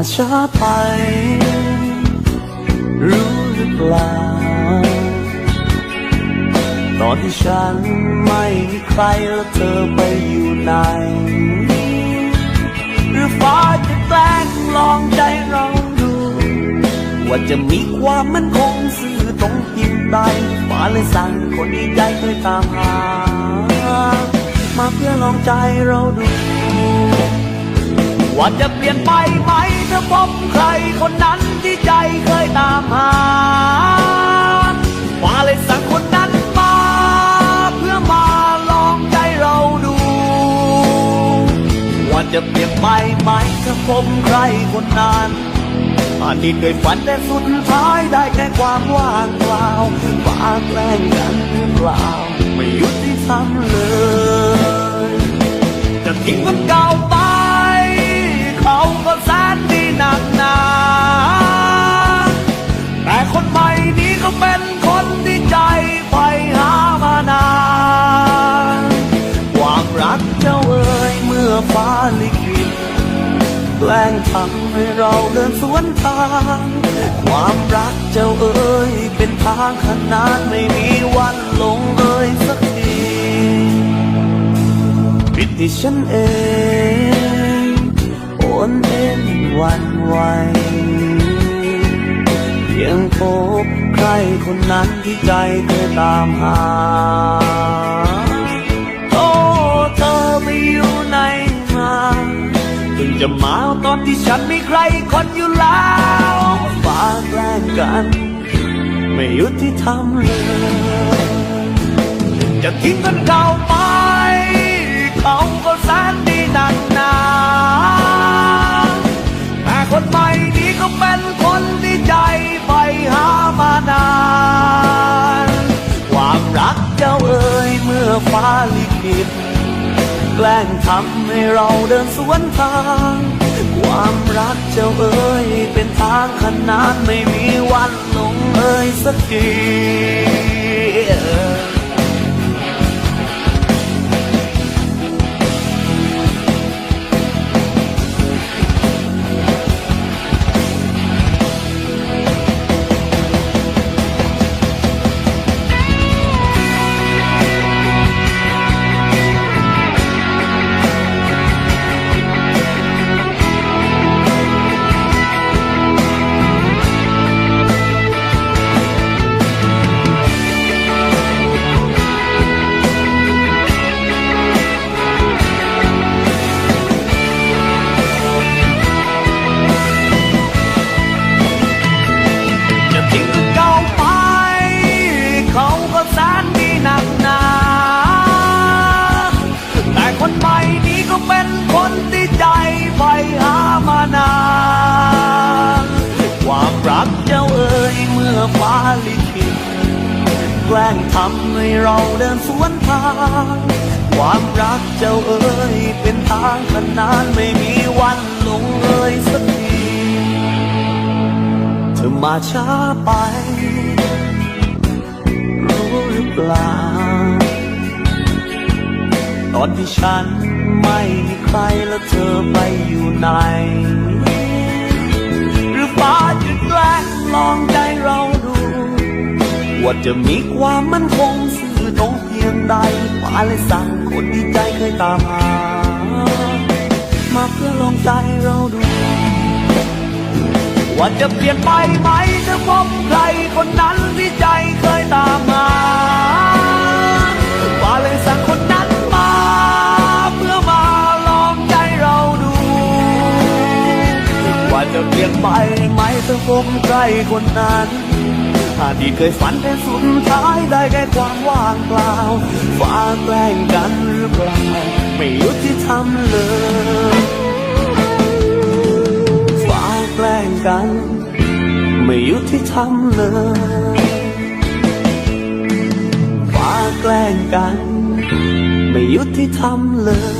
มาช้าไป รู้หรือเปล่า ตอนที่ฉันไม่มีใครแล้วเธอไปอยู่ไหน หรือฟ้าจะแกล้งลองใจเราดู ว่าจะมีความมั่นคงสื่อตรงเพียงใดฟ้าเลยสั่งคนที่ใจเคยตามหา มาเพื่อลองใจเราดู ว่าจะเปลี่ยนไปไหม ถ้าพบใครคนนั้นที่ใจเคยตามหาฟ้าเลยสั่งคนนั้นมา เพื่อมาลองใจเราดู ว่าจะเปลี่ยนไปไหมถ้าพบใครคนนั้นอาจเคยฝันแต่สุดท้ายได้แค่ความว่างเปล่าฟ้าแกล้งกันหรือเปล่าไม่ยุติธรรมเลย จะทิ้งคนก่า ทำให้เราเดินสวนทาง ความรักเจ้าเอ๋ยเป็นทางขนานไม่มีวันลงเอ่ยสักทีผิดที่ฉันเองโอนเอ็นวันไหวเพียงพบใครคนนั้นที่ใจเคยตามหา จะมาตอนที่ฉันมีใครคนอยู่แล้วฟ้าแกล้งกัน ไม่ยุติธรรมเลย จะทิ้งกันเก่าไป เขาก็แสนดีนักหนาแต่คนใหม่นี้ก็เป็นคนที่ใจไปหามานาน ความรักเจ้าเอ๋ยเมื่อฟ้าลิขิต แกล้งทำให้เราเดินสวนทาง ความรักเจ้าเอ๋ยเป็นทางขนานไม่มีวันลงเอยสักที เป็นคนที่ใจไปหามานาน ความรักเจ้าเอ๋ยเมื่อฟ้าลิขิตแกล้งทำให้เราเดินสวนทาง ความรักเจ้าเอ๋ยเป็นทางขนานไม่มีวันลงเอ่ยสักทีเธอมาช้าไป รู้หรือเปล่าตอนที่ฉัน ไม่มีใครแล้วเธอไปอยู่ไหน หรือฟ้าจะแกล้งลองใจเราดู ว่าจะมีความมั่นคงสื่อตรงเพียงใดฟ้าเลยสั่งคนที่ใจเคยตามหา มาเพื่อลองใจเราดู ว่าจะเปลี่ยนไปไหมถ้าพบใครคนนั้นที่ใจเคยตามมา นไปไหมถ้าพบใครคนนั้นอดีตเคยฝันแต่สุดท้ายได้แค่ความว่างเปล่าฟ้าแกล้งกันหรือเปล่าไม่ยุติธรรมเลยฟ้าแกล้งกัน ไม่ยุติธรรมเลยฟ้าแกล้งกัน ไม่ยุติธรรมเลย